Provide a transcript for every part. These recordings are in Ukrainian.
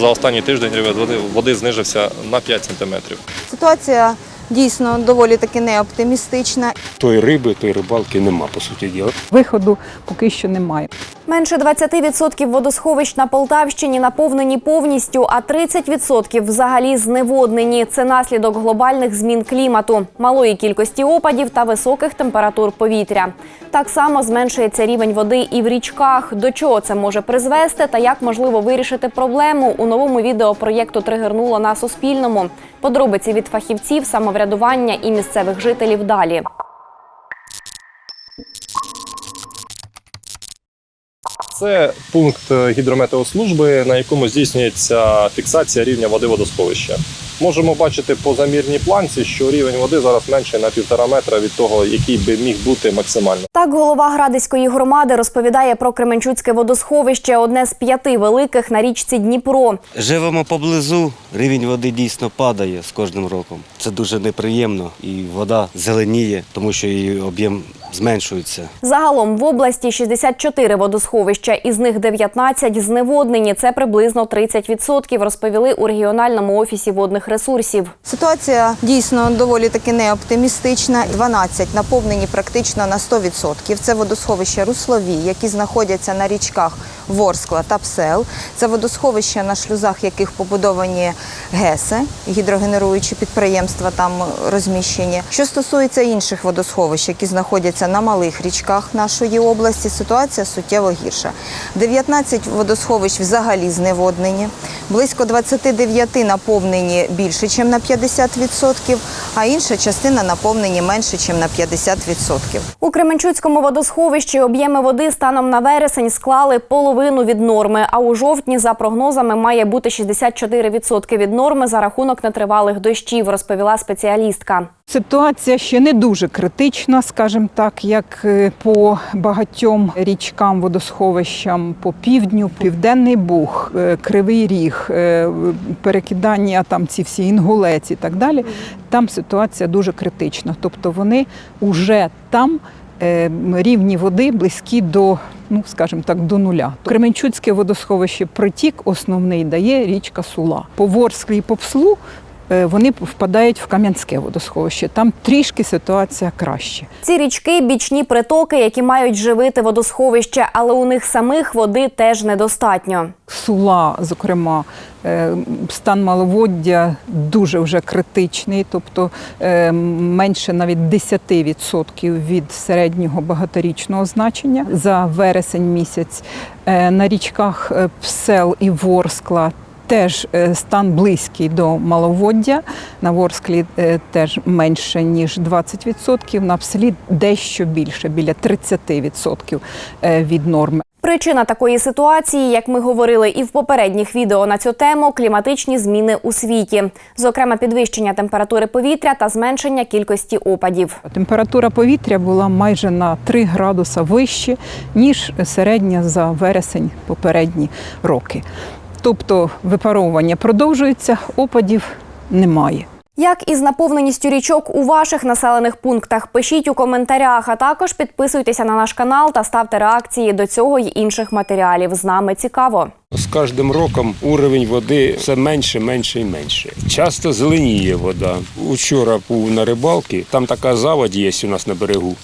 За останній тиждень рівень води, води знижився на 5 сантиметрів. Ситуація дійсно доволі таки неоптимістична. Тої риби, тої рибалки нема, по суті діла. Виходу поки що немає. Менше 20% водосховищ на Полтавщині наповнені повністю, а 30% взагалі зневоднені. Це наслідок глобальних змін клімату, малої кількості опадів та високих температур повітря. Так само зменшується рівень води і в річках. До чого це може призвести та як можливо вирішити проблему у новому відео проєкту Тригернуло на Суспільному. Подробиці від фахівців, самоврядування і місцевих жителів далі. Це пункт е, гідрометеослужби, на якому здійснюється фіксація рівня води водосховища. Можемо бачити по замірній планці, що рівень води зараз менше на півтора метра від того, який би міг бути максимально. Так, голова Градиської громади розповідає про Кременчуцьке водосховище, одне з п'яти великих на річці Дніпро. Живемо поблизу, рівень води дійсно падає з кожним роком. Це дуже неприємно, і вода зеленіє, тому що її об'єм зменшується. Загалом в області 64 водосховища, із них 19 зневоднені. Це приблизно 30%, розповіли у регіональному офісі водних ресурсів. Ситуація дійсно доволі таки неоптимістична. 12 наповнені практично на 100%. Це водосховища руслові, які знаходяться на річках Ворскла та Псел. Це водосховища, на шлюзах яких побудовані ГЕСи, гідрогенеруючі підприємства там розміщені. Що стосується інших водосховищ, які знаходяться на малих річках нашої області, ситуація суттєво гірша. 19 водосховищ взагалі зневоднені, близько 29 наповнені більше, ніж на 50%, а інша частина наповнені менше, ніж на 50%. У Кременчуцькому водосховищі об'єми води станом на вересень склали половину від норми. А у жовтні, за прогнозами, має бути 64% від норми за рахунок нетривалих дощів, розповіла спеціалістка. Ситуація ще не дуже критична, скажімо так, як е, по багатьом річкам, водосховищам по півдню, Південний Буг, е, Кривий Ріг, е, перекидання там ці всі інгулець і так далі. Там ситуація дуже критична. Тобто вони вже там рівні води близькі до, ну скажімо так, до нуля. Кременчуцьке водосховище притік основний дає річка Сула. По Ворсклі і по вони впадають в Кам'янське водосховище. Там трішки ситуація краще. Ці річки бічні притоки, які мають живити водосховище, але у них самих води теж недостатньо. Сула, зокрема, е, стан маловоддя дуже вже критичний, тобто е, менше навіть 10% від середнього багаторічного значення за вересень місяць. Е, На річках е, Псел і Ворскла теж е, стан близький до маловоддя. На Ворсклі е, теж менше, ніж 20%, на Пселі дещо більше, біля 30% е, від норми. Причина такої ситуації, як ми говорили і в попередніх відео на цю тему, кліматичні зміни у світі, зокрема підвищення температури повітря та зменшення кількості опадів. Температура повітря була майже на 3 градуса вище, ніж середня за вересень попередні роки. Тобто випаровування продовжується, опадів немає. Як із наповненістю річок у ваших населених пунктах? Пишіть у коментарях, а також підписуйтеся на наш канал та ставте реакції до цього й інших матеріалів. З нами цікаво. З кожним роком уровень води все менше, менше і менше. Часто зеленіє вода. Учора був на рибалці, там така заводь є у нас на берегу.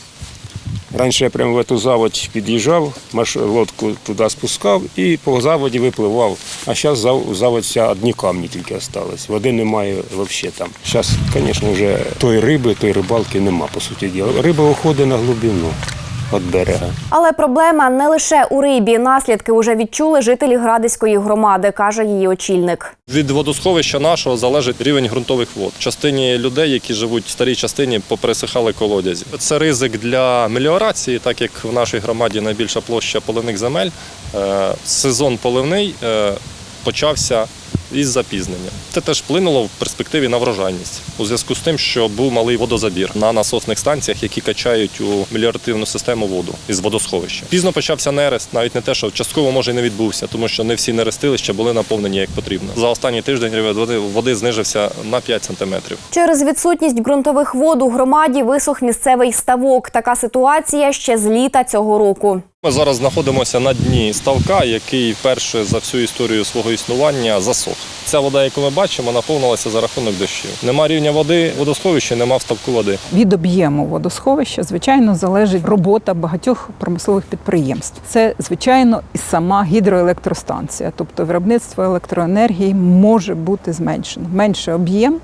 Раніше я прямо в цю заводь під'їжджав, лодку туди спускав і по заводі випливав. А зараз заводь вся одні камні тільки залишились. Води немає взагалі там. Зараз, звісно, вже тої риби, тої рибалки нема, по суті діла. Риба уходить на глибину від берега. Але проблема не лише у рибі. Наслідки уже відчули жителі Градиської громади, каже її очільник. Від водосховища нашого залежить рівень ґрунтових вод. Частині людей, які живуть в старій частині, попересихали колодязі. Це ризик для меліорації, так як в нашій громаді найбільша площа поливних земель. Е, Сезон поливний е, почався із запізненням. Це теж вплинуло в перспективі на врожайність у зв'язку з тим, що був малий водозабір на насосних станціях, які качають у меліоративну систему воду із водосховища. Пізно почався нерест, навіть не те, що частково може і не відбувся, тому що не всі нерестилища були наповнені як потрібно. За останній тиждень рівень води, води знижився на 5 сантиметрів. Через відсутність ґрунтових вод у громаді висох місцевий ставок. Така ситуація ще з літа цього року. Ми зараз знаходимося на дні ставка, який вперше за всю історію свого існування засох. Ця вода, яку ми бачимо, наповнилася за рахунок дощів. Нема рівня води, в водосховищі, нема ставку води. Від об'єму водосховища, звичайно, залежить робота багатьох промислових підприємств. Це, звичайно, і сама гідроелектростанція, тобто виробництво електроенергії може бути зменшено. Менше об'єм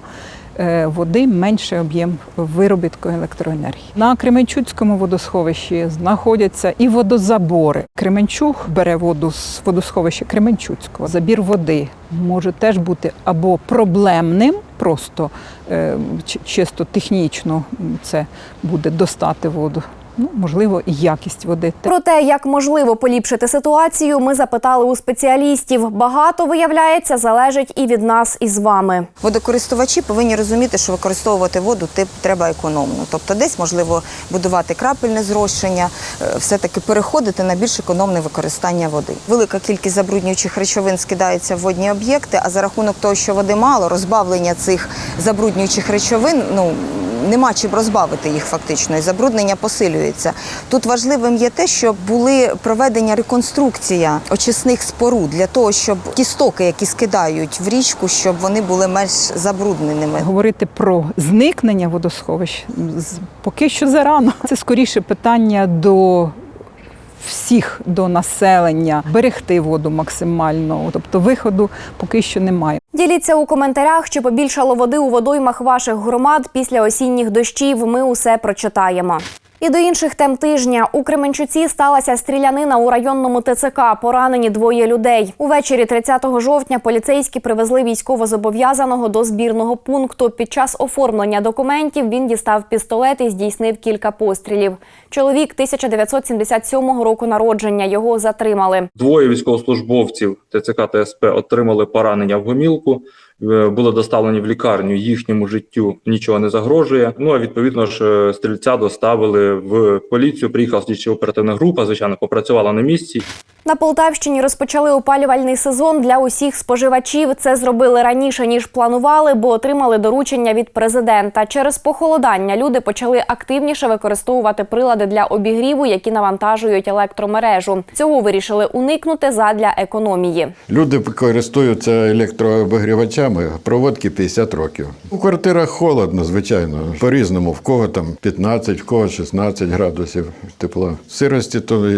води, менший об'єм виробітку електроенергії. На Кременчуцькому водосховищі знаходяться і водозабори. Кременчуг бере воду з водосховища Кременчуцького. Забір води може теж бути або проблемним, просто е, чисто технічно це буде достати воду. Ну, можливо, і якість води. Про те, як можливо поліпшити ситуацію, ми запитали у спеціалістів. Багато виявляється залежить і від нас із вами. Водокористувачі повинні розуміти, що використовувати воду тип треба економно. Тобто, десь можливо будувати крапельне зрощення, е, все-таки переходити на більш економне використання води. Велика кількість забруднюючих речовин скидається в водні об'єкти, а за рахунок того, що води мало, розбавлення цих забруднюючих речовин, ну нема чим розбавити їх фактично, і забруднення посилюється. Тут важливим є те, щоб були проведення реконструкція очисних споруд для того, щоб ті які скидають в річку, щоб вони були менш забрудненими. Говорити про зникнення водосховищ поки що зарано. Це скоріше питання до всіх, до населення, берегти воду максимально. Тобто виходу поки що немає. Діліться у коментарях, чи побільшало води у водоймах ваших громад після осінніх дощів. Ми усе прочитаємо. І до інших тем тижня у Кременчуці сталася стрілянина у районному ТЦК. Поранені двоє людей. Увечері 30 жовтня поліцейські привезли військовозобов'язаного до збірного пункту. Під час оформлення документів він дістав пістолет і здійснив кілька пострілів. Чоловік 1977 року народження. Його затримали. Двоє військовослужбовців ТЦК та СП отримали поранення в гомілку, були доставлені в лікарню. Їхньому життю нічого не загрожує. Ну а відповідно ж е, стрільця доставили в поліцію. Приїхала слідчо оперативна група. Звичайно, попрацювала на місці. На Полтавщині розпочали опалювальний сезон для усіх споживачів. Це зробили раніше ніж планували, бо отримали доручення від президента. Через похолодання люди почали активніше використовувати прилади для обігріву, які навантажують електромережу. Цього вирішили уникнути задля економії. Люди користуються електрообігрівачами проводки 50 років. У квартирах холодно, звичайно. По-різному. В кого там 15, в кого 16 градусів тепла. Сирості то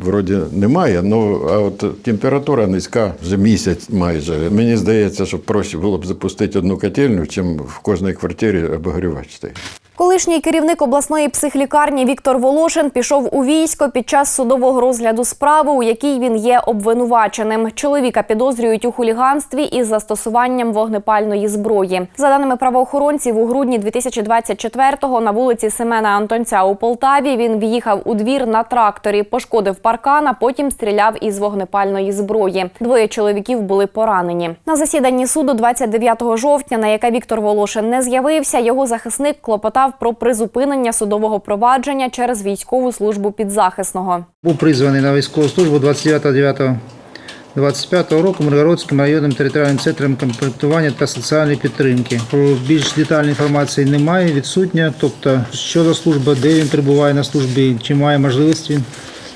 вроді немає, ну а от температура низька вже місяць майже. Мені здається, що проще було б запустити одну котельню, чим в кожній квартирі обогрівач стоїть. Колишній керівник обласної психлікарні Віктор Волошин пішов у військо під час судового розгляду справи, у якій він є обвинуваченим. Чоловіка підозрюють у хуліганстві із застосуванням вогнепальної зброї. За даними правоохоронців, у грудні 2024-го на вулиці Семена Антонця у Полтаві він в'їхав у двір на тракторі, пошкодив паркан, а потім стріляв із вогнепальної зброї. Двоє чоловіків були поранені. На засіданні суду 29 жовтня, на яке Віктор Волошин не з'явився, його захисник клопотав про призупинення судового провадження через військову службу підзахисного. Був призваний на військову службу 29.09.25 року Миргородським районним територіальним центром комплектування та соціальної підтримки. Про більш детальної інформації немає, відсутня. Тобто, що за служба, де він перебуває на службі, чи має можливість він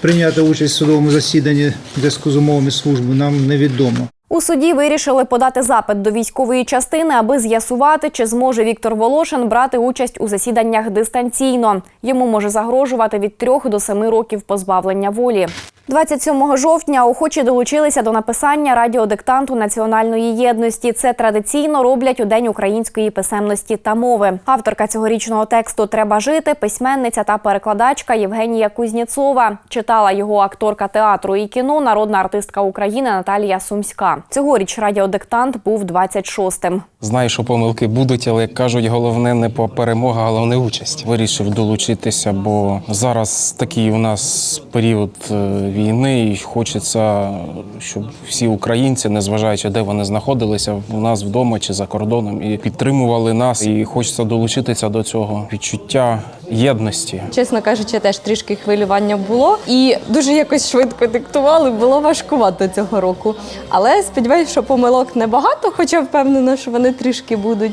прийняти участь в судовому засіданні в зв'язку з умовами служби, нам невідомо. У суді вирішили подати запит до військової частини, аби з'ясувати, чи зможе Віктор Волошин брати участь у засіданнях дистанційно. Йому може загрожувати від трьох до семи років позбавлення волі. 27 жовтня охочі долучилися до написання радіодиктанту національної єдності. Це традиційно роблять у День української писемності та мови. Авторка цьогорічного тексту Треба жити, письменниця та перекладачка Євгенія Кузнєцова. Читала його акторка театру і кіно, народна артистка України Наталія Сумська. Цьогоріч радіодиктант був 26-тим. Знаю, що помилки будуть, але як кажуть, головне не по перемога, а головне участь. Вирішив долучитися, бо зараз такий у нас період е, війни, і хочеться, щоб всі українці, незважаючи де вони знаходилися, у нас вдома чи за кордоном, і підтримували нас. І хочеться долучитися до цього відчуття єдності. Чесно кажучи, теж трішки хвилювання було і дуже якось швидко диктували. Було важкувато цього року. Але сподіваюся, що помилок небагато, хоча впевнена, що вони трішки будуть.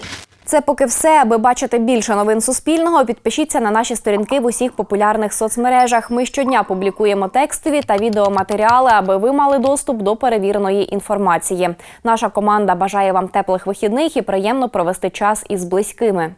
Це поки все. Аби бачити більше новин Суспільного, підпишіться на наші сторінки в усіх популярних соцмережах. Ми щодня публікуємо текстові та відеоматеріали, аби ви мали доступ до перевіреної інформації. Наша команда бажає вам теплих вихідних і приємно провести час із близькими.